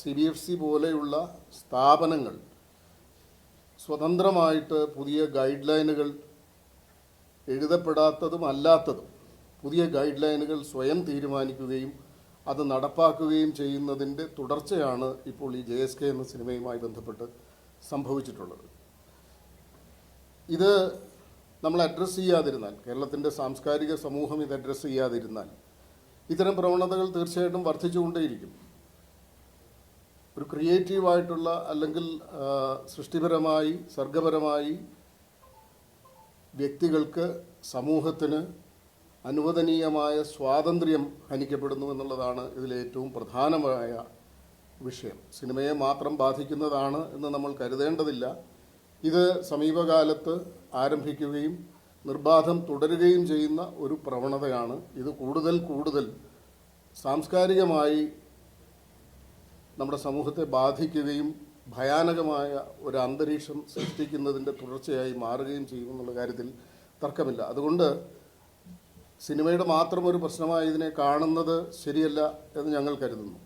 C B F C പോലെയുള്ള സ്ഥാപനങ്ങൾ സ്വതന്ത്രമായിട്ട് പുതിയ ഗൈഡ് ലൈനുകൾ എഴുതപ്പെടാത്തതും അല്ലാത്തതും പുതിയ ഗൈഡ് ലൈനുകൾ സ്വയം തീരുമാനിക്കുകയും അത് നടപ്പാക്കുകയും ചെയ്യുന്നതിന്റെ തുടർച്ചയാണ് ഇപ്പോൾ ഈ ജെ എസ് കെ എന്ന സിനിമയുമായി ബന്ധപ്പെട്ട് സംഭവിച്ചിട്ടുള്ളത്. ഇത് നമ്മൾ അഡ്രസ്സ് ചെയ്യാതിരുന്നാൽ കേരളത്തിന്റെ സാംസ്കാരിക സമൂഹം ഇത് അഡ്രസ്സ് ചെയ്യാതിരുന്നാൽ ഇത്തരം പ്രവണതകൾ തീർച്ചയായിട്ടും വർദ്ധിച്ചുകൊണ്ടേയിരിക്കും. ഒരു ക്രിയേറ്റീവായിട്ടുള്ള അല്ലെങ്കിൽ സൃഷ്ടിപരമായി സർഗപരമായി വ്യക്തികൾക്ക് സമൂഹത്തിന് അനുവദനീയമായ സ്വാതന്ത്ര്യം ഹനിക്കപ്പെടുന്നു എന്നുള്ളതാണ് ഇതിലെ ഏറ്റവും പ്രധാനമായ വിഷയം. സിനിമയെ മാത്രം ബാധിക്കുന്നതാണ് എന്ന് നമ്മൾ കരുതേണ്ടതില്ല. ഇത് സമീപകാലത്ത് ആരംഭിക്കുകയും നിർബാധം തുടരുകയും ചെയ്യുന്ന ഒരു പ്രവണതയാണ്. ഇത് കൂടുതൽ കൂടുതൽ സാംസ്കാരികമായി നമ്മുടെ സമൂഹത്തെ ബാധിക്കുകയും ഭയാനകമായ ഒരു അന്തരീക്ഷം സൃഷ്ടിക്കുന്നതിന്റെ തുടർച്ചയായി മാറുകയും ചെയ്യും എന്നുള്ള കാര്യത്തിൽ തർക്കമില്ല. അതുകൊണ്ട് സിനിമയുടെ മാത്രം ഒരു പ്രശ്നമായി ഇതിനെ കാണുന്നത് ശരിയല്ല എന്ന് ഞങ്ങൾ കരുതുന്നു.